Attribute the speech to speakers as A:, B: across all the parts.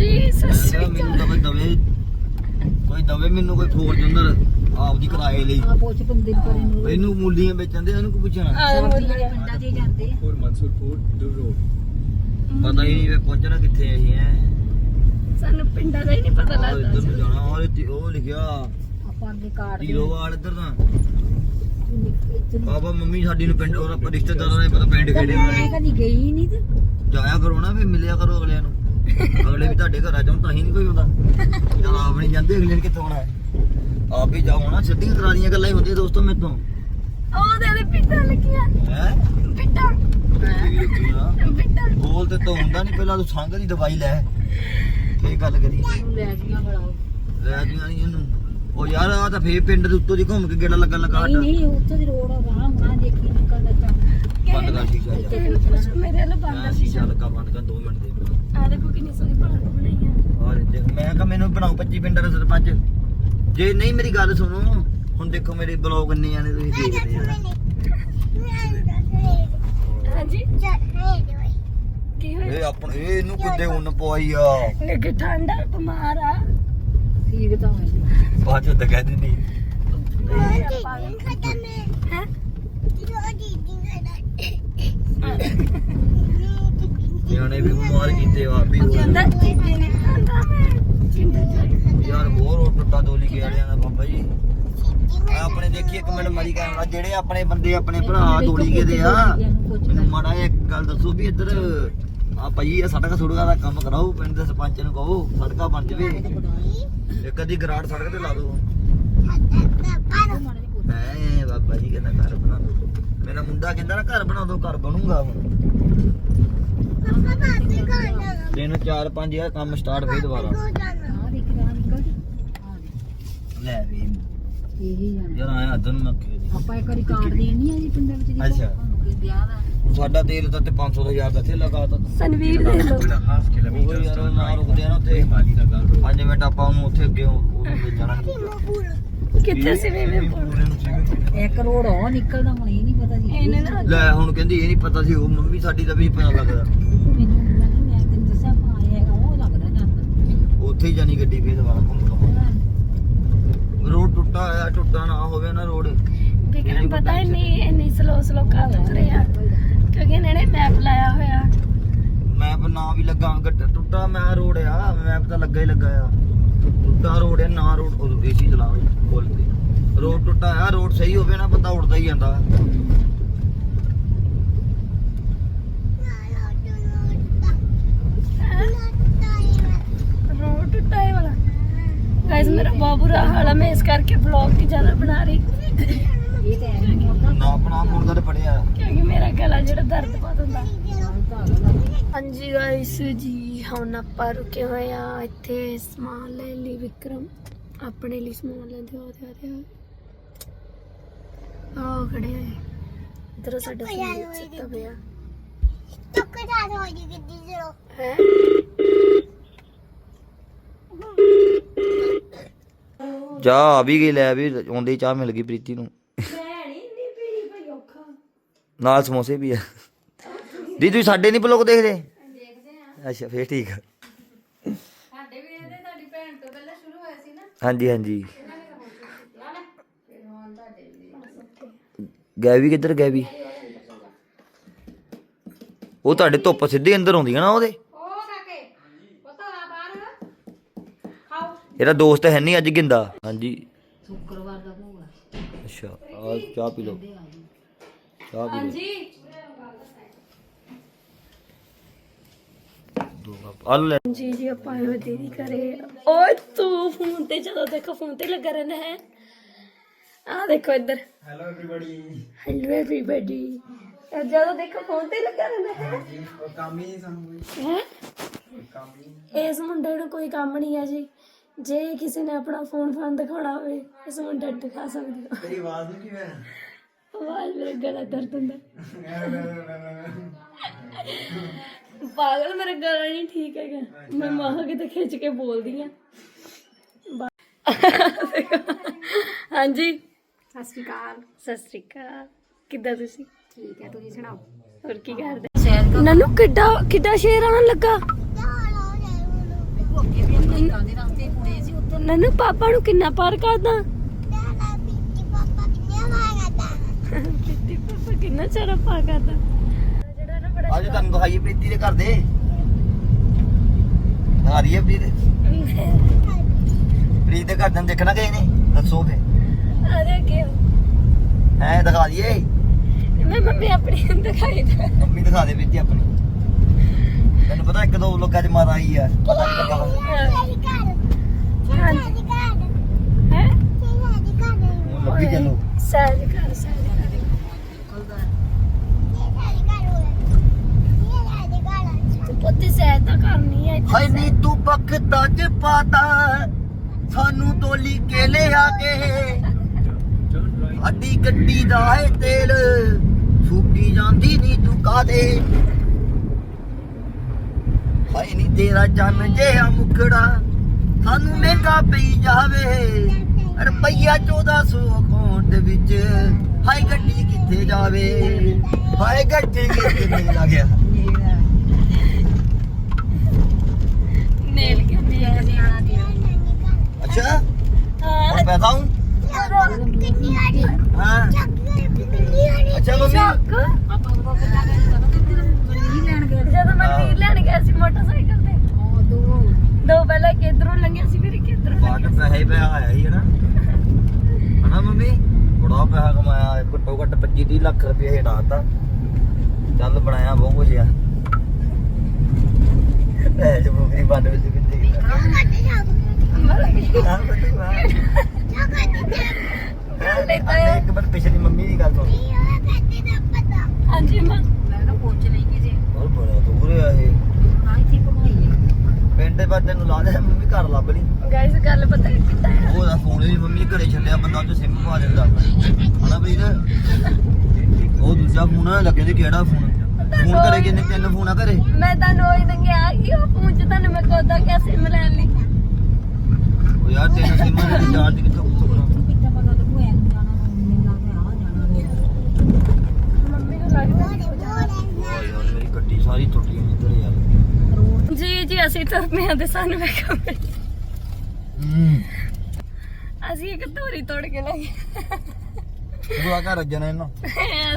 A: ਹਾਂਜੀ ਸਤਿ ਸ਼੍ਰੀ
B: ਕਿਹਾ ਮੈਨੂੰ ਤਾਂ ਕੋਈ ਦਵੇ ਕੋਈ ਦਵੇ ਮੈਨੂੰ ਕੋਈ ਫੋਰਚੂਨਰ ਆਪਦੀ ਕਿਰਾਏ ਲਈ।
C: ਆ ਪੁੱਛ ਬੰਦੇ ਨੂੰ ਕਰੇ ਨੂੰ।
B: ਇਹਨੂੰ ਮੂਲੀਆਂ ਵੇਚਣ ਦੇ ਇਹਨੂੰ ਕੋ ਪੁੱਛਣਾ
C: ਜਾਂਦੇ.
B: ਪਤਾ ਹੀ ਨਹੀਂ ਵੇ ਪਹੁੰਚਣਾ ਕਿੱਥੇ ਅਸੀਂ ਐ
A: ਸਾਨੂੰ ਪਿੰਡਾਂ ਦਾ ਹੀ ਨਹੀਂ ਪਤਾ
B: ਇੱਧਰ
A: ਲੱਗਦਾ।
B: ਨੂੰ ਜਾਣਾ ਔਰ ਉਹ ਲਿਖਿਆ
C: ਆਪਾਂ ਅੱਗੇ ਕਾਰਡ
B: ਢੀਲੋਵਾਲ ਇੱਧਰ ਦਾ।
C: ਇੱਥੇ
B: ਬਾਬਾ ਮੰਮੀ ਸਾਡੀ ਨੂੰ ਪਿੰਡ ਔਰ ਆਪਾਂ ਰਿਸ਼ਤੇਦਾਰਾਂ ਨੇ ਪਤਾ ਪਿੰਡ ਖੇੜੇ
C: ਮੈਂ ਕਦੀ ਗਈ ਨਹੀਂ ਤੇ।
B: ਜਾਇਆ ਕਰੋ ਨਾ ਵੀ ਮਿਲਿਆ ਕਰੋ ਅਗਲਿਆਂ ਨੂੰ। ਅਗਲੇ ਵੀ ਤੁਹਾਡੇ ਘਰ ਆ ਜਾਣ ਤਾਂ ਹੀ ਨਹੀਂ ਕੋਈ ਹੁੰਦਾ ਜਦ ਆਪ ਨਹੀਂ ਜਾਂਦੇ ਅਗਲੇ ਨੇ ਕਿੱਥੋਂ ਆਉਣਾ ਹੈ? ਆਪ ਵੀ ਜਾਓ ਨਾ ਸਿੱਧੀਆਂ ਕਰਾਰੀਆਂ ਗੱਲਾਂ ਹੀ ਹੁੰਦੀਆਂ ਦੋਸਤੋ ਮੇਰੇ ਤੋਂ।
A: ਉਹ ਦੇ ਦੇ ਪਿੰਡਾਂ ਲੱਗੀਆਂ।
B: ਹੈ?
A: ਪਿੰਡਾਂ
B: ਬੋਲ ਤੇ ਤੂੰ ਹੁੰਦਾ ਨਹੀਂ ਪਹਿਲਾਂ ਤੂੰ ਸੰਗ ਦੀ ਦਵਾਈ ਲੈ। ਕੀ ਗੱਲ ਕਰੀ?
C: ਲੈ ਜੀਆਂ ਬੜਾ
B: ਲੈ ਜੀਆਂ ਨਹੀਂ ਇਹਨੂੰ ਉਹ ਯਾਰ ਆ ਤਾਂ ਫੇਰ ਪਿੰਡ ਦੇ ਉੱਤੋਂ ਦੀ ਘੁੰਮ ਕੇ ਗੇੜਾ ਲੱਗਣ ਲੱਗਾ
C: ਨਹੀਂ ਨਹੀਂ ਉੱਥੇ ਦੀ ਰੋਡ ਆ ਬਾਹਰ ਹੋਣਾ ਦੇਖੀ ਨਿਕਲਦਾ ਚਾ
B: ਬੰਦ ਕਰ ਸ਼ੀਸ਼ਾ
A: ਮੇਰੇ ਨਾਲ ਬੰਦ
B: ਮੈਂ ਸ਼ੀਸ਼ਾ ਲੱਗਾ ਬੰਦ ਕਰ 2 ਮਿੰਟ ਦੇ
A: ਆ ਦੇਖੋ ਕਿੰਨੀ ਸੋਹਣੀ ਪਾਰਕ ਬਣਾਈ ਆ
B: ਔਰ ਦੇਖ ਮੈਂ ਕਹਾ ਮੈਨੂੰ ਬਣਾਓ 25 ਪਿੰਡਾਂ ਦਾ ਸਰਪੰਚ। ਜੇ ਨਹੀਂ ਮੇਰੀ ਗੱਲ ਸੁਣੋ ਹੁਣ ਦੇਖੋ ਮੇਰੇ ਬਲੌਗ ਇੰਨੇ ਆਣੇ ਤੁਸੀਂ ਦੇਖਦੇ ਆ।
A: ਹਾਂਜੀ। ਕੀ ਹੋਇਆ?
B: ਇਹ ਆਪਣ ਇਹ ਇਹਨੂੰ ਕਿੱਦੇ ਉੱਨ ਪਵਾਈ ਆ?
A: ਕਿ ਠੰਡਾ ਬਿਮਾਰ ਆ।
C: ਠੀਕ ਤਾਂ ਹੋਇਆ।
B: ਬਾਅਦ ਚ ਤਾਂ ਕਹਿ ਦਿੰਦੀ
A: ਹੈ?
B: ਨਿਆਣੇ ਵੀ ਬਿਮਾਰ ਕੀਤੇ ਆ ਵੀ ਹੋਏ।
A: ਕਹਿੰਦਾ ਚਿੰਤਾ ਚ
B: ਯਾਰ ਬਹੁਤ ਟੁੱਟਾ ਦੋਲੀ ਕੇ ਵਾਲਿਆਂ ਦਾ ਬਾਬਾ ਜੀ। ਆ ਆਪਣੇ ਦੇਖੀ ਇੱਕ ਮਿੰਟ ਮਰੀ ਕੈਮਰਾ ਜਿਹੜੇ ਆਪਣੇ ਬੰਦੇ ਆਪਣੇ ਭਰਾ ਦੋਲੀ ਕੇ ਦੇ ਆ, ਮੈਨੂੰ ਮਾੜਾ ਇੱਕ ਗੱਲ ਦੱਸੋ ਵੀ ਇੱਧਰ ਆ ਪਈ ਆ ਸੜਕ ਸੁੜਕਾਂ ਦਾ ਕੰਮ ਕਰਾਓ, ਪਿੰਡ ਦੇ ਸਰਪੰਚ ਨੂੰ ਕਹੋ, ਸੜਕਾਂ ਬਣ ਜਵੇ। ਇੱਕ ਅੱਧੀ ਗਰਾੜ ਸੜਕ ਤੇ ਲਾ ਦਿਓ। ਐ ਬਾਬਾ ਜੀ ਕਹਿੰਦਾ ਘਰ ਬਣਾ ਦੋ ਮੇਰਾ ਮੁੰਡਾ ਕਹਿੰਦਾ ਨਾ ਘਰ ਬਣਾ ਦੋ ਘਰ ਬਣੂਗਾ ਹੁਣ। ਤਿੰਨ ਚਾਰ ਪੰਜ ਆ ਕੰਮ ਸਟਾਰਟ ਫੇਰ ਦੁਬਾਰਾ। ਲੈ ਵੀ ਯਾਰ ਆਇਆ ਅਦਨ ਮੈਂ ਖੇਡ
C: ਆਪਾਂ ਇੱਕ ਵਾਰੀ ਕਾਰਡ ਦੇਣੀ ਆ ਜੀ ਪਿੰਡਾਂ ਵਿੱਚ ਦੀ
B: ਅੱਛਾ।
C: ਵਿਆਹ ਦਾ।
B: ਸਾਡਾ ਤੇਲ ਤਾਂ ਤੇ 500 ਦਾ ਹਜ਼ਾਰ ਦਾ ਇੱਥੇ ਲਗਾਤਾ
A: ਸੰਵੀਰ ਦੇ ਲੋ
B: ਯਾਰ ਨਾ. ਰੁਕਦੇ ਆ ਨਾ ਉੱਥੇ।
D: Mali Nagar Road.
B: 5 ਮਿੰਟ ਆਪਾਂ ਉਹਨੂੰ ਉੱਥੇ ਅੱਗੇ ਉਹ ਜਾਣਾ। ਨਹੀਂ
A: ਕਿੱਥੇ ਸੀ ਵੇ
C: ਇੱਕ ਰੋਡ ਉਹ ਨਿਕਲਦਾ ਹੁਣ ਇਹ ਨਹੀਂ ਪਤਾ ਜੀ
A: ਇਹਨੇ।
B: ਲੈ ਹੁਣ ਕਹਿੰਦੀ ਇਹ ਨਹੀਂ ਪਤਾ ਸੀ ਉਹ ਮੰਮੀ ਸਾਡੀ ਦਾ ਵੀ ਪਤਾ ਲੱਗਦਾ
C: ਮੈਨੂੰ ਮੈਂ ਕਿਹਾ ਮੈਂ ਤੈਨੂੰ ਦੱਸਿਆ ਪਾਣੀ ਹੈਗਾ ਉਹ ਲੱਗਦਾ ਜਾਂਦਾ
B: ਉੱਥੇ ਹੀ ਜਾਣੀ ਗੱਡੀ ਫੇਰ ਦੁਬਾਰਾ ਘੁੰਮ ਘੁੰਮ ਰੋਡ ਟੁੱਟਾ ਹੋਇਆ ਟੁੱਟਾ ਨਾ ਹੋਵੇ ਨਾ ਰੋਡ।
A: ਵਿਕਰਮ ਪਤਾ ਹੀ ਨਹੀਂ ਇੰਨੀ ਸਲੋ ਸਲੋ ਕਰ ਰਹੇ ਆ। ਕਿਉਂਕਿ ਇਹਨਾਂ ਨੇ ਮੈਪ ਲਾਇਆ ਹੋਇਆ।
B: ਮੈਪ ਨਾ ਵੀ ਲੱਗਾ ਗੱਡ ਟੁੱਟਾ ਮੈਂ ਰੋਡ ਆ ਮੈਪ ਤਾਂ ਲੱਗਾ ਹੀ ਲੱਗਾ ਆ। ਟੁੱਟਾ ਰੋਡ ਆ ਨਾ ਰੋਡ ਉਹ ਏਸੀ ਚਲਾ ਫੁੱਲ ਤੇ ਰੋਡ ਟੁੱਟਾ ਆ ਰੋਡ ਸਹੀ ਹੋਵੇ ਨਾ ਬੰਦਾ ਉੜਦਾ ਹੀ ਜਾਂਦਾ।
A: ਰੋਡ ਟੁੱਟਾ ਹੈ ਵਾਲਾ। ਗਾਇਸ ਮੇਰਾ ਬਹੁਤ ਬੁਰਾ ਹਾਲ ਹੈ ਮੈਂ ਇਸ ਕਰਕੇ ਵਲੌਗ ਨਹੀਂ ਜ਼ਿਆਦਾ ਬਣਾ ਰਹੀ।
C: ਇਹ
B: ਨਾ ਆਪਣਾ ਮੁੰਡਾ ਤੇ ਪੜਿਆ
A: ਕਿਉਂਕਿ ਮੇਰਾ ਗਲਾ ਜਿਹੜਾ ਦਰਦ ਬਹੁਤ ਹੁੰਦਾ। ਹਾਂਜੀ ਗਾਇਸ ਜੀ ਹੁਣ ਆਪਾਂ ਰੁਕੇ ਹੋਏ ਆ ਇੱਥੇ ਸਮਾਨ ਲੈਣ ਲਈ ਵਿਕਰਮ। ਆਪਣੇ ਲਈ ਸਮਾਨ ਲੈਂਦੇ ਹੋ ਤੇ ਆ ਰਿਹਾ ਆ ਖੜੇ ਆ। ਇਧਰ ਸਾਡਾ ਸਮਾਨ ਸੁੱਤਾ ਪਿਆ। ਹੈ?
B: ਜਾ ਆ ਵੀ ਗਈ ਲੈ ਵੀ ਆਉਂਦੇ ਹੀ ਚਾਹ ਮਿਲ ਗਈ ਪ੍ਰੀਤੀ ਨੂੰ।
A: ਮੈਂ ਨਹੀਂ ਨਹੀਂ ਪੀਣੀ ਭਾਈ ਔਖਾ।
B: ਨਾਲ ਸਮੋਸੇ ਵੀ ਆ। ਦੀ ਤੁਸੀਂ ਸਾਡੇ ਨਹੀਂ ਬਲੌਗ ਦੇਖਦੇ? ਅੱਛਾ ਫੇਰ ਠੀਕ ਆ।
A: ਸਾਡੇ ਵੀ ਇਹਦੇ ਤੁਹਾਡੀ ਭੈਣ ਤੋਂ ਪਹਿਲਾਂ ਸ਼ੁਰੂ ਹੋਇਆ ਸੀ ਨਾ।
B: ਹਾਂਜੀ ਹਾਂਜੀ। ਗੈਵੀ ਕਿੱਧਰ ਗੈਵੀ? ਉਹ ਤੁਹਾਡੇ ਧੁੱਪ ਸਿੱਧੀ ਅੰਦਰ ਆਉਂਦੀ ਆ ਨਾ ਉਹਦੇ
A: ਉਹ ਕਾਕੇ ਪਤਾ ਆ ਬਾਹਰ ਖਾਓ
B: ਇਹਦਾ ਦੋਸਤ ਹੈ ਨਹੀਂ ਅੱਜ ਗਿੰਦਾ। ਹਾਂਜੀ।
C: ਸ਼ੁੱਕਰਵਾਰ ਦਾ ਭੋਗ ਆ
B: ਅੱਛਾ ਆ ਚਾਹ ਪੀ ਲਓ। ਚਾਹ ਪੀ ਲਓ।
A: ਹਾਂਜੀ।
B: ਦੋ ਕੱਪ। ਆ ਲਓ ਲੈ।
A: ਜੀ ਜੀ ਆਪਾਂ ਆਏ ਹੋਏ ਦੀਦੀ ਕਰੇ ਓਏ ਤੂੰ ਫੋਨ ਤੇ ਜਦੋਂ ਦੇਖੋ ਫੋਨ ਤੇ ਲੱਗਾ ਰਹਿਣਾ ਹੈ। ਆ ਦੇਖੋ ਇੱਧਰ।
D: Hello everybody.
A: ਹੈਲੋ ਐਵਰੀਬਾਡੀ ਜਦੋਂ ਦੇਖੋ ਫੋਨ ਤੇ ਲੱਗਾ ਰਹਿਣਾ ਹੈ।
D: ਕੰਮ ਹੀ ਨਹੀਂ ਸਾਨੂੰ ਕੋਈ।
A: ਹੈ?
D: ਕੰਮ ਹੀ ਨਹੀਂ।
A: ਇਸ ਮੁੰਡੇ ਨੂੰ ਕੋਈ ਕੰਮ ਨਹੀਂ ਆ ਜੀ। ਜੇ ਕਿਸੇ ਨੇ ਆਪਣਾ ਫੋਨ ਫਾਨ ਦਿਖਾਉਣਾ ਹੋਵੇ ਇਸ ਮੁੰਡੇ ਨੂੰ ਦਿਖਾ ਸਕਦੇ ਹੋ।
D: ਤੇਰੀ ਆਵਾਜ਼ ਨੂੰ ਕੀ ਹੋਇਆ
A: ਆਵਾਜ਼ ਮੇਰੇ ਗਲਾ ਦਰਦ ਹੁੰਦਾ। ਪਾਗਲ ਮੇਰਾ ਗਲਾ ਨਹੀਂ ਠੀਕ ਹੈਗਾ। ਮੈਂ ਮਾਹ ਕਿਤੇ ਖਿੱਚ ਕੇ ਬੋਲਦੀ ਆ। ਹਾਂਜੀ।
C: ਸਤਿ ਸ਼੍ਰੀ ਅਕਾਲ
A: ਸਤਿ ਸ੍ਰੀ ਅਕਾਲ ਕਿੱਦਾਂ ਤੁਸੀਂ?
C: ਠੀਕ ਹੈ ਤੁਸੀਂ ਸੁਣਾਓ?
A: ਹੋਰ ਕੀ ਕਰਦੇ? ਨਨੂ ਕਿੱਡਾ ਕਿੱਡਾ ਸ਼ੇਰ ਆਣ ਲੱਗਾ?
C: ਅੱਗੇ ਵੀ ਆਪਣੇ ਘਰਾਂ ਦੇ ਰਸਤੇ ਕੁੜੇ ਸੀ ਉੱਧਰ
A: ਨਨੂ ਪਾਪਾ ਨੂੰ ਕਿੰਨਾ ਪਾਰ ਕਰਦਾ? ਪਿੱਤੀ ਪਾਪਾ ਕਿੰਨਾ ਚਿਰ ਪਾਰ ਕਰਦਾ। ਜਿਹੜਾ ਨਾ ਬੜਾ
B: ਅੱਜ ਤੁਹਾਨੂੰ ਦਿਖਾਈਏ ਪ੍ਰੀਤੀ ਦੇ ਘਰ ਦੇ। ਦਿਖਾ ਦਈਏ ਪ੍ਰੀਤ। ਪ੍ਰੀਤ ਦੇ ਘਰ ਦੇ ਦੇਖਣਾ ਗਏ ਨੇ ਦੱਸੋ ਫੇ
A: ਆ ਦੇਖਿਓ।
B: ਹੈ ਦਿਖਾ ਦਈਏ।
A: ਮੈਂ ਮੰਮੀ ਆਪਣੀ ਨੂੰ ਦਿਖਾਈ ਦੇ।
B: ਮੰਮੀ ਦਿਖਾ ਦੇ ਪ੍ਰੀਤੀ ਆਪਣੀ। ਤੈਨੂੰ ਪਤਾ ਇੱਕ ਦੋ ਲੋਕਾਂ ਚ ਮਾਤਾ ਆਈ ਆ।
A: ਹੈ?
B: ਹੁਣ ਲੱਭੀ ਚੱਲੋ
A: ਕਰ ਕਰ ਤੇ ਪੁੱਤ ਸਹਾਇਤਾ ਕਰਨੀ ਹੈ ਇੱਥੇ।
B: ਹਾਏ ਨੀ ਤੂੰ ਬਖਤਾ ਚ ਪਾਤਾ। ਸਾਨੂੰ ਤੋਲੀ ਕੇ ਲਿਆ ਕੇ। ਅੱਡੀ ਗੱਡੀ ਦਾ ਹੈ ਤੇਲ। ਫੂਕੀ ਜਾਂਦੀ ਨੀ ਤੂੰ ਕਾਦੇ ਹਾਏ ਨੀ ਤੇਰਾ ਚੰਨ ਜਿਹਾ ਮੁਖੜਾ ਸਾਨੂੰ ਮਹਿੰਗਾ ਪਈ ਜਾਵੇ। ਰੁਪਈਆ 1400 ਅਕਾਊਂਟ ਵਿੱਚ। ਹਾਏ ਗੱਡੀ ਕਿੱਥੇ ਜਾਵੇ? ਹਾਏ ਗੱਡੀ ਕਿੱਥੇ ਨਹੀਂ ਲੱਗਿਆ
A: ਨੇਲ ਕੇ
C: ਮੇਰਾ ਨਿਆਣਾ ਦੇ
B: ਅੱਛਾ?
A: ਹਾਂ।
B: ਪੈਸਾ ਹੂੰ। ਹਾਂ। ਅੱਛਾ ਮੰਮੀ?
C: ਆਪਾਂ ਉਹ ਕਿੱਦਾਂ ਗਏ ਸੀ ਪਤਾ ਮਨਵੀਰ ਲੈਣ ਗਏ ਸੀ।
A: ਜਦੋਂ ਮੈਂ ਵੀਰ ਲੈਣ ਗਿਆ ਸੀ ਮੋਟਰਸਾਈਕਲ ਤੇ।
C: ਉਹ ਦੋ।
A: ਦੋ ਪਹਿਲਾਂ ਕਿਧਰੋਂ ਲੰਘਿਆ ਸੀ ਫਿਰ ਕਿਧਰੋਂ
B: ਬਾਟ ਪੈਸੇ ਹੀ ਪਿਆ ਆਇਆ ਸੀ ਹਨਾ। ਹਨਾ ਮੰਮੀ? ਬੜਾ ਪੈਸਾ ਕਮਾਇਆ ਘੱਟੋ ਘੱਟ 25 30 ਲੱਖ ਰੁਪਏ ਹਟਾਤਾ ਚੱਲ ਬਣਾਇਆ ਬਹੁਤ ਕੁਝ ਆ। ਐ ਜੋ ਬੁਗਰੀ ਬੰਦ ਵਿੱਚ ਕਿੱਥੇ ਗਿਆ
A: ਮਰ ਗਈ।
B: ਹਾਂ? ਬਤੂਆ ਇੱਕ ਵਾਰ ਪਿਛਲੀ ਮੰਮੀ ਦੀ ਗੱਲ ਸੁਣ।
A: ਹਾਂਜੀ ਮਾਂ
C: ਮੈਂ ਨਾ ਪੁੱਛ ਲਈ ਕਿਸੇ
B: ਹੋਰ ਦੂਰ ਆ ਇਹ।
C: ਨਾ ਇੱਥੇ ਘੁਮਾਈਏ
B: ਪਿੰਡ ਦੇ ਬਾਅਦ ਤੈਨੂੰ ਲਾ ਦੇ ਮੰਮੀ ਘਰ ਲੱਭ ਲਈ।
A: ਗਾਇਸ ਗੱਲ ਪਤਾ ਕਿੱਦਾਂ ਹੈ
B: ਉਹਦਾ ਫੋਨ ਵੀ ਮੰਮੀ ਘਰੇ ਛੱਡਿਆ ਬੰਦਾ ਉਹ ਸਿਮ ਪਾ ਦਿੰਦਾ। ਹਨਾ ਵੀਰ ਉਹ ਦੂਜਾ ਫੋਨ ਆ ਲੱਗੇ ਤੇ ਕਿਹੜਾ ਫੋਨ ਫੋਨ ਘਰੇ ਕਿੰਨੇ ਤਿੰਨ ਫੋਨ ਆ ਘਰੇ?
A: ਮੈਂ ਤੁਹਾਨੂੰ ਉਹੀ ਤਾਂ ਕਿਹਾ ਕਿ ਉਹ ਫੋਨ ਚ ਤੁਹਾਨੂੰ ਮੈਂ ਕੋਦਾ ਕਿਆ ਸਿਮ ਲੈਣ ਲਈ।
B: ਉਹ ਯਾਰ ਤਿੰਨ ਸਿਮਾਂ ਦੇ ਰਿਚਾਰਜ ਕਿੱਥੋਂ ਕਿੱਥੋਂ ਕਰਾਂ
C: ਨੂੰ ਆ
A: ਮੰਮੀ ਨੂੰ ਲੱਗਦਾ ਹੋ
B: ਸਾਰੀ ਟੁੱਟੀ ਹੋਈ ਇੱਧਰ ਯਾਰ
C: ਰੋਡ
A: ਜੀ ਅਸੀਂ ਪਏ ਹਾਂ ਤੇ ਸਾਨੂੰ ਵੇਖੋ
B: ਹੂੰ।
A: ਅਸੀਂ ਇੱਕ ਧੂਰੀ ਤੋੜ ਕੇ ਲੈ ਗਏ।
B: ਤੂੰ ਆ ਘਰ ਰੱਜਣਾ ਇਹਨਾਂ।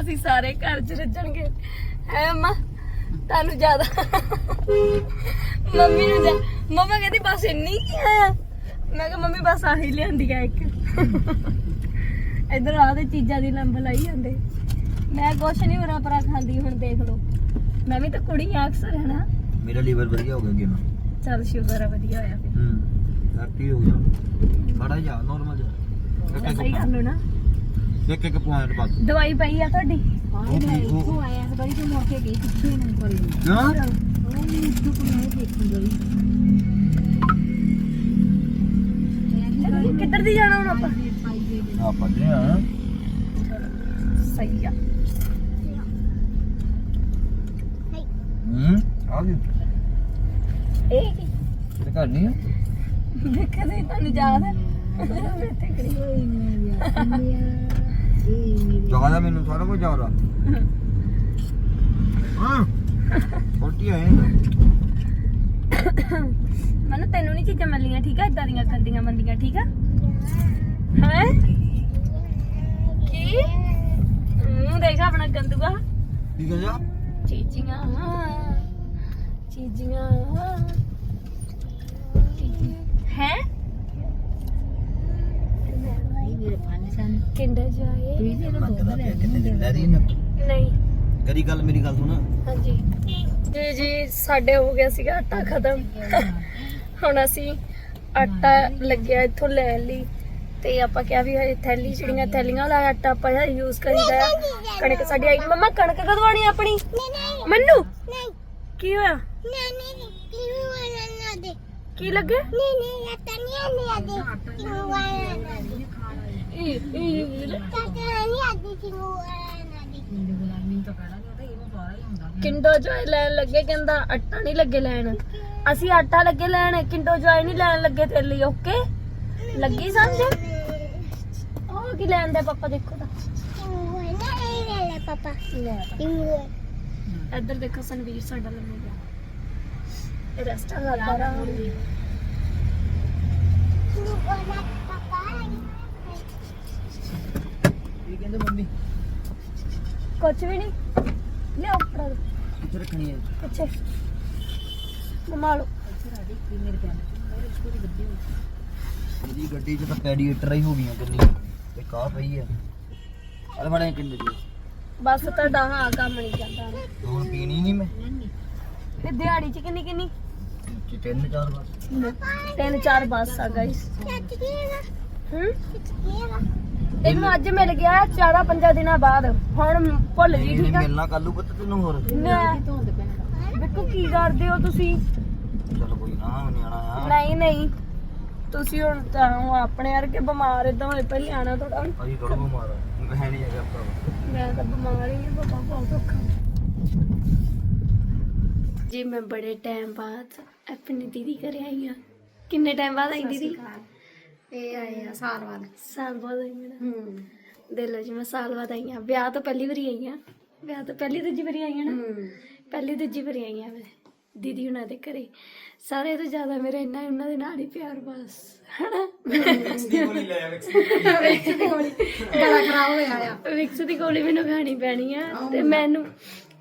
A: ਅਸੀਂ ਸਾਰੇ ਘਰ ਚ ਰੱਜਣਗੇ। ਹੈ ਮਾਂ ਤੁਹਾਨੂੰ ਜ਼ਿਆਦਾ। ਮੰਮੀ ਨੂੰ ਜਾ ਮਮਾ ਕਹਿੰਦੀ ਬਸ ਇੰਨੀ ਕੀ ਆਇਆ ਮੈਂ ਕਿਹਾ ਮੰਮੀ ਬਸ ਆਹੀ ਲਿਆਂਦੀ ਆ ਇੱਕ। ਇਧਰ ਤੇ ਚੀਜ਼ਾਂ ਦੀ ਲੰਬ ਲਾਈ ਜਾਂਦੇ। ਮੈਂ ਕੁਛ ਨਹੀਂ ਮੇਰਾ ਪਰਾ ਖਾਂਦੀ ਹੁਣ ਦੇਖ ਲਓ। ਮੈਂ ਵੀ ਤਾਂ ਕੁੜੀ ਆ ਅਕਸਰ ਹੈ ਨਾ?
B: ਮੇਰਾ ਲੀਵਰ ਵਧੀਆ ਹੋ ਗਿਆ ਅੱਗੇ ਨਾ
A: ਚੱਲ ਸ਼ੁਕਰ ਆ ਵਧੀਆ ਹੋਇਆ ਫਿਰ।
B: ਹੂੰ ਹੈਪੀ ਹੋ ਗਿਆ ਖੜਾ ਜਾ ਨਾਰਮਲ ਜਾ
A: ਸਹੀ ਕਰ ਲਓ ਨਾ।
B: ਇੱਕ ਇੱਕ ਪੁਆਇੰਟ ਬਸ
A: ਦਵਾਈ ਪਈ ਆ ਤੁਹਾਡੀ?
C: ਆਏ ਮੈਂ ਇੱਥੋਂ ਆਇਆ ਇਸ ਵਾਰੀ ਤੋਂ ਮੁੜ ਕੇ ਗਈ ਕਿੱਥੇ ਨੂੰ ਕਰੀ
B: ਕਿਉਂ?
C: ਉਹ ਇੱਥੋਂ ਕੋਲ ਮੈਂ ਦੇਖਣ ਗਈ
A: ਕਿੱਧਰ ਦੀ ਜਾਣਾ ਹੁਣ ਆਪਾਂ?
B: ਆ ਪੱਲੇ ਆ।
A: ਸਹੀ ਆ।
B: ਹੂੰ ਆ ਗਈ।
A: ਇਹ ਕੀ?
B: ਤੇ ਘਰ ਨਹੀਂ ਆ?
A: ਦੇਖਦੇ ਤੁਹਾਨੂੰ ਯਾਦ ਹੈ ਮੈਂ ਇੱਥੇ ਖੜੀ ਹੋਈ
B: ਜ਼ਿਆਦਾ ਮੈਨੂੰ ਸਾਰਾ ਕੁਝ ਜ਼ਿਆਦਾ ਹਾਂ। ਛੋਟੀ ਆਏ
A: ਮੈਨੂੰ ਤੈਨੂੰ ਨਹੀਂ ਚੀਜ਼ਾਂ ਮਿਲੀਆਂ ਠੀਕ ਆ? ਇਦਾਂ ਦੀਆਂ ਗੰਦੀਆਂ ਮੰਦੀਆਂ ਠੀਕ ਆ? ਹੈ? ਕੀ? ਮੂੰਹ ਦੇਖ ਆਪਣਾ ਗੰਦੂਆ
B: ਕੀ ਕਹਿੰਦਾ?
A: ਚੀਜ਼ੀਆਂ। ਚੀਜ਼ੀਆਂ। ਹੈ? ਕਿੰਡਰ ਜਾਏ? ਨਹੀਂ।
B: ਕਰੀ ਗੱਲ ਮੇਰੀ ਗੱਲ ਸੁਣ।
A: ਹਾਂਜੀ। ਜੀ ਜੀ ਸਾਡੇ ਹੋ ਗਿਆ ਸੀਗਾ ਆਟਾ ਖਤਮ। ਹੁਣ ਅਸੀਂ ਆਟਾ ਲੱਗਿਆ ਇੱਥੋਂ ਲੈਣ ਲਈ। ਤੇ ਆਪਾਂ ਕਿਹਾ ਵੀ ਹਜੇ ਥੈਲੀ ਜਿਹੜੀਆਂ ਥੈਲੀਆਂ ਵਾਲਾ ਆਟਾ ਆਪਾਂ ਯੂਜ਼ ਕਰੀਦਾ ਆ। ਕਣਕ ਸਾਡੀ ਆਈ। ਮੰਮਾ ਕਣਕ ਕਦੋਂ ਆਣੀ ਆਪਣੀ? ਮੰਨੂ? ਕੀ ਹੋਇਆ? ਕੀ ਲੱਗੇ? ਇਹ- ਇਹ-
C: ਗੁਲਾਮੀ ਤਾਂ ਕਹਿਣਾ ਨਹੀਂ ਤਾਂ ਇਹਨੂੰ ਸਾਰਾ ਹੀ ਹੁੰਦਾ
A: ਕਿੰਡੋ ਜੋਏ ਲੈਣ ਲੱਗੇ ਕਹਿੰਦਾ ਆਟਾ ਨਹੀਂ ਲੱਗੇ ਲੈਣ। ਅਸੀਂ ਆਟਾ ਲੱਗੇ ਲੈਣ ਕਿੰਡੋ ਜੋਏ ਨਹੀਂ ਲੈਣ ਲੱਗੇ ਤੇਰੇ ਲਈ ਓਕੇ ਲੱਗੀ ਸਮਝ? ਉਹ ਕੀ ਲੈਣ ਦੇ ਪਾਪਾ ਦੇਖੋ ਤਾਂ। ਇੱਧਰ ਦੇਖੋ ਸੰਵੀਰ ਸਾਡਾ ਲੰਮੇ ਗਿਆ। ਇਹ ਰੈਸਟਾ ਕਰਦਾ ਰਹਾ
B: ਕੀ ਕਹਿੰਦੇ ਮੰਮੀ।
A: ਕੁਝ ਵੀ ਨਹੀਂ। ਲਿਆਓ ਫੜਾ ਦਿਓ
B: ਕਿੱਥੇ ਰੱਖਣੀ ਹੈ?
A: ਪਿੱਛੇ। ਮਮਾ ਲਓ।
B: ਜੀ ਗੱਡੀ 'ਚ ਤਾਂ ਪੈਡੀਏਟਰ ਹੀ ਹੋ ਗਈਆਂ ਕਿੰਨੀ। ਤੇ ਕਾਹ ਪਈ ਆ ਅਰੇ ਬੜੇ ਕਿੰਨੇ ਦੀ
A: ਬਸ ਤੁਹਾਡਾ ਹਾਂ ਕੰਮ ਨਹੀਂ ਜਾਂਦਾ
B: ਹੁਣ ਪੀਣੀ ਨਹੀਂ ਮੈਂ।
A: ਤੇ ਦਿਹਾੜੀ ਚ ਕਿੰਨੀ ਕਿੰਨੀ
B: ਤੇ ਤਿੰਨ ਚਾਰ ਵਾਰ
A: ਤਿੰਨ ਚਾਰ ਬੱਸ ਆ ਗਾਈਸ ਹੂੰ? ਇਹਨੂੰ ਅੱਜ ਮਿਲ ਗਿਆ ਚਾਰਾ ਪੰਜਾ ਦਿਨਾਂ ਬਾਅਦ। ਹੁਣ ਭੁੱਲ ਜੀ ਠੀਕ ਆ?
B: ਮਿਲਣਾ ਕੱਲੂ ਪੁੱਤ ਤੈਨੂੰ ਹੋਰ।
A: ਮੈਂ ਬਿੱਕੂ ਕੀ ਕਰਦੇ ਹੋ ਤੁਸੀਂ।
B: ਚਲ ਕੋਈ ਨਾ ਨਿਆਣਾ ਆ।
A: ਨਹੀਂ ਨਹੀਂ। ਤੁਸੀਂ ਹੁਣ ਤਾਂ ਉਹ ਆਪਣੇ ਵਰਗੇ ਬਿਮਾਰ ਇਦਾਂ ਹੋਏ ਪਹਿਲੇ ਆਣਾ ਥੋੜਾ
B: ਅਸੀਂ ਥੋੜਾ ਬਿਮਾਰ ਆ। ਮੈਂ ਨਹੀਂ ਹੈਗਾ ਭਰਾ
A: ਮੈਂ ਤਾਂ ਬਿਮਾਰ ਹੀ ਹਾਂ ਬਾਬਾ ਬਹੁਤ ਔਖਾ। ਜੀ ਮੈਂ ਬੜੇ ਟਾਈਮ ਬਾਅਦ ਆਪਣੀ ਦੀਦੀ ਘਰੇ ਆਈ ਹਾਂ। ਕਿੰਨੇ ਟਾਈਮ ਬਾਅਦ ਆਈ ਦੀਦੀ?
C: ਇਹ ਆਏ ਆ ਸਾਲ ਬਾਅਦ।
A: ਸਾਲ ਬਾਅਦ ਆਈ ਮੇਰਾ।
C: ਹੂੰ।
A: ਦਿਲ ਜੀ ਮੈਂ ਸਾਲ ਬਾਅਦ ਆਈ ਹਾਂ। ਵਿਆਹ ਤੋਂ ਪਹਿਲੀ ਵਾਰੀ ਆਈ ਹਾਂ। ਵਿਆਹ ਤੋਂ ਪਹਿਲੀ ਦੂਜੀ ਵਾਰੀ ਆਈ ਹਾਂ ਨਾ।
C: ਹੂੰ।
A: ਪਹਿਲੀ ਦੂਜੀ ਵਾਰੀ ਆਈ ਹਾਂ ਮੈਂ ਦੀਦੀ ਉਹਨਾਂ ਦੇ ਘਰੇ। ਸਾਰੇ ਤੋਂ ਜ਼ਿਆਦਾ ਮੇਰਾ ਇੰਨਾ ਉਹਨਾਂ ਦੇ ਨਾਲ ਹੀ ਪਿਆਰ ਬਸ। ਹਨਾ?
C: ਗਲਾ ਖਰਾਬ ਹੋਇਆ ਆ।
A: ਵਿਕਸ ਦੀ ਗੋਲੀ ਮੈਨੂੰ ਖਾਣੀ ਪੈਣੀ ਆ। ਤੇ ਮੈਨੂੰ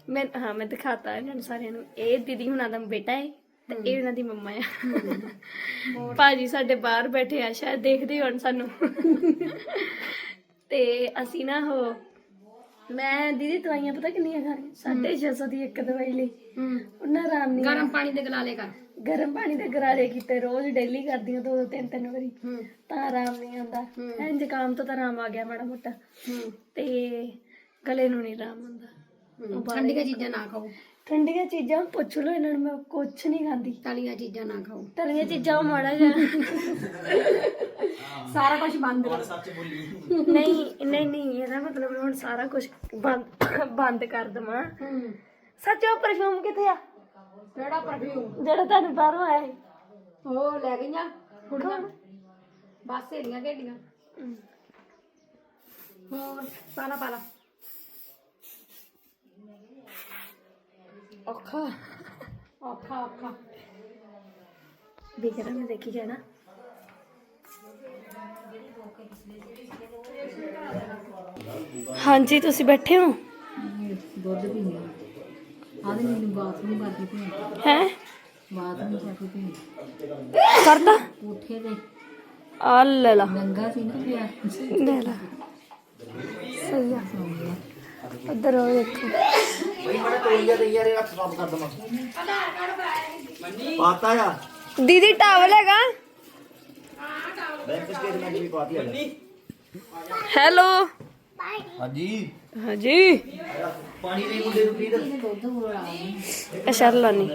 A: ਮੈਂ ਹਾਂ ਮੈਂ ਦਿਖਾਤਾ ਇਹਨਾਂ ਨੂੰ ਸਾਰਿਆਂ ਨੂੰ। ਇਹ ਦੀਦੀ ਹੁਣਾਂ ਦਾ ਬੇਟਾ ਹੈ ਤੇ ਇਹ ਉਹਨਾਂ ਦੀ ਮੰਮਾ ਆ ਭਾਜੀ ਸਾਡੇ ਬਾਹਰ ਬੈਠੇ ਆ ਸ਼ਾਇਦ ਦੇਖਦੇ ਹੋਣ ਸਾਨੂੰ। ਤੇ ਅਸੀਂ ਨਾ ਉਹ ਮੈਂ ਦੀਦੀ ਦਵਾਈਆਂ ਪਤਾ ਕਿੰਨੀਆਂ ਖਾਣੀਆਂ 650 ਦੀ ਇੱਕ ਦਵਾਈ ਲਈ।
C: ਹੂੰ।
A: ਉਹਨਾਂ ਆਰਾਮ ਨਹੀਂ
C: ਗਰਮ ਪਾਣੀ ਦੇ ਗਲਾਲੇ ਕਰ।
A: ਗਰਮ ਪਾਣੀ ਦੇ ਗਰਾਰੇ ਕੀਤੇ ਰੋਜ਼ ਡੇਲੀ ਕਰਦੀਆਂ ਦੋ ਦੋ ਤਿੰਨ ਤਿੰਨ ਵਾਰੀ।
C: ਹੂੰ।
A: ਤਾਂ ਆਰਾਮ ਨਹੀਂ ਆਉਂਦਾ। ਐਂ ਜ਼ੁਕਾਮ ਤੋਂ ਤਾਂ ਆਰਾਮ ਆ ਗਿਆ ਮਾੜਾ ਮੋਟਾ।
C: ਹੂੰ।
A: ਤੇ ਗਲੇ ਨੂੰ ਨਹੀਂ ਆਰਾਮ ਆਉਂਦਾ।
C: ਹੂੰ। ਠੰਡੀਆਂ ਚੀਜ਼ਾਂ ਨਾ ਖਾਓ।
A: ਠੰਡੀਆਂ ਚੀਜ਼ਾਂ ਪੁੱਛ ਲਓ ਇਹਨਾਂ ਨੂੰ ਮੈਂ ਕੁਛ ਨਹੀਂ ਖਾਂਦੀ।
C: ਤਲੀਆਂ ਚੀਜ਼ਾਂ ਨਾ ਖਾਓ।
A: ਤਲੀਆਂ ਚੀਜ਼ਾਂ ਉਹ ਮਾੜਾ ਜਿਹਾ।
C: ਸਾਰਾ ਕੁਝ ਬੰਦ ਕਰੋ
A: ਨਹੀਂ ਨਹੀਂ ਨਹੀਂ ਇਹਦਾ ਮਤਲਬ ਹੁਣ ਸਾਰਾ ਕੁਝ ਬੰਦ ਬੰਦ ਕਰ ਦਵਾਂ।
C: ਹੂੰ।
A: ਸੱਚ ਉਹ ਪਰਫਿਊਮ ਕਿੱਥੇ ਆ?
C: ਕਿਹੜਾ ਪਰਫਿਊਮ
A: ਜਿਹੜਾ ਤੁਹਾਨੂੰ ਬਾਹਰੋਂ ਆਇਆ ਸੀ।
C: ਉਹ ਲੈ ਗਈਆਂ ਕੁੜੀਆਂ। ਬਸ ਸਹੇਲੀਆਂ ਘੇਡੀਆਂ। ਹੋਰ ਪਾਲਾ ਪਾਲਾ।
A: ਔਖਾ।
C: ਔਖਾ ਔਖਾ।
A: ਬਿਕਰਾ ਮੈਂ ਦੇਖੀ ਜਾਣਾ ਹਾਂਜੀ ਤੁਸੀਂ ਬੈਠੇ ਹੋ?
C: ਦੁੱਧ ਪੀਂਦੇ ਆਦੇ ਮੈਨੂੰ ਬਾਥਰੂਮ ਕਰਕੇ ਪੀਂਦੇ
A: ਹੈ?
C: ਬਾਥਰੂਮ ਕਰਕੇ ਪੀਂਦੇ
A: ਕਰਦਾ
C: ਕੋਠੇ ਤੇ।
A: ਆ ਲੈ ਲਾ।
C: ਨੰਗਾ ਸੀ ਨਾ ਪਿਆ।
A: ਲੈ ਲਾ। ਸਹੀ ਆ। ਉਧਰ ਉਹ ਦੇਖੋ।
B: ਬਈ ਮੈਂ ਤੋਲੀਆ ਤੇ ਯਾਰ ਰੱਖ ਕੰਮ ਕਰ ਦਵਾਂ। ਪਾਤਾ ਆ।
A: ਦੀਦੀ ਟਾਵਲ ਹੈਗਾ?
B: ਬੈਂਕ ਸਟੇਟਮੈਂਟ ਵੀ ਪਾਤੀ ਆ।
A: ਹੈਲੋ?
B: ਹਾਂਜੀ।
A: ਹਾਂਜੀ।
B: ਪਾਣੀ ਦੇ ਮੁੰਡੇ ਨੂੰ ਪਲੀਜ਼
A: ਅੱਛਾ ਲਾਨੀ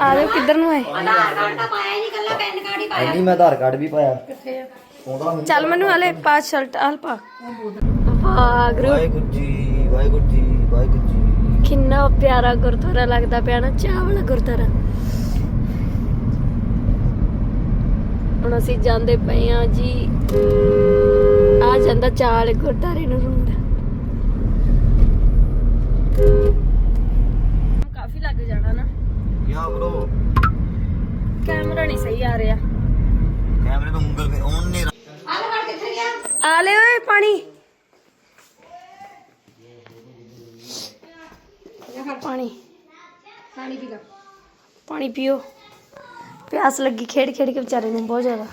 A: ਆ ਰਹੇ ਕਿੱਧਰ ਨੂੰ ਆਏ?
B: ਐਨੀ ਮੈਂ ਆਧਾਰ ਕਾਰਡ ਵੀ ਪਾਇਆ।
A: ਚੱਲ ਮੈਨੂੰ ਹਲੇ ਪਾ ਸ਼ਰਟ ਆਲ ਪਾ। ਵਾਹਿਗੁਰੂ
B: ਵਾਹਿਗੁਰੂ ਜੀ। ਵਾਹਿਗੁਰੂ ਜੀ ਵਾਹਿਗੁਰੂ ਜੀ।
A: ਕਿੰਨਾ ਪਿਆਰਾ ਗੁਰਦੁਆਰਾ ਲੱਗਦਾ ਪਿਆ ਨਾ ਚਾਹ ਵਾਲਾ ਗੁਰਦੁਆਰਾ। ਹੁਣ ਅਸੀਂ ਜਾਂਦੇ ਪਏ ਆ ਜੀ। ਆ ਜਾਂਦਾ ਚਾਹ ਵਾਲੇ ਗੁਰਦੁਆਰੇ ਨੂੰ ਰੋਡ ਕਾਫੀ ਲੱਗ ਜਾਣਾ ਨਾ।
B: ਯਾ ਬ్రో
A: ਕੈਮਰਾ ਨਹੀਂ ਸਹੀ ਆ ਰਿਹਾ।
B: ਕੈਮਰੇ ਤੋਂ ਉਂਗਲ ਤੇ ਔਨ ਨੇ
A: ਆ ਲੈ ਓਏ ਪਾਣੀ। ਪਾਣੀ।
C: ਪਾਣੀ ਪੀ ਲਾ।
A: ਪਾਣੀ ਪੀਓ। ਪਿਆਸ ਲੱਗੀ ਖੇਡ ਖੇਡ ਕੇ ਵਿਚਾਰੇ ਨੂੰ ਬਹੁਤ ਜ਼ਿਆਦਾ।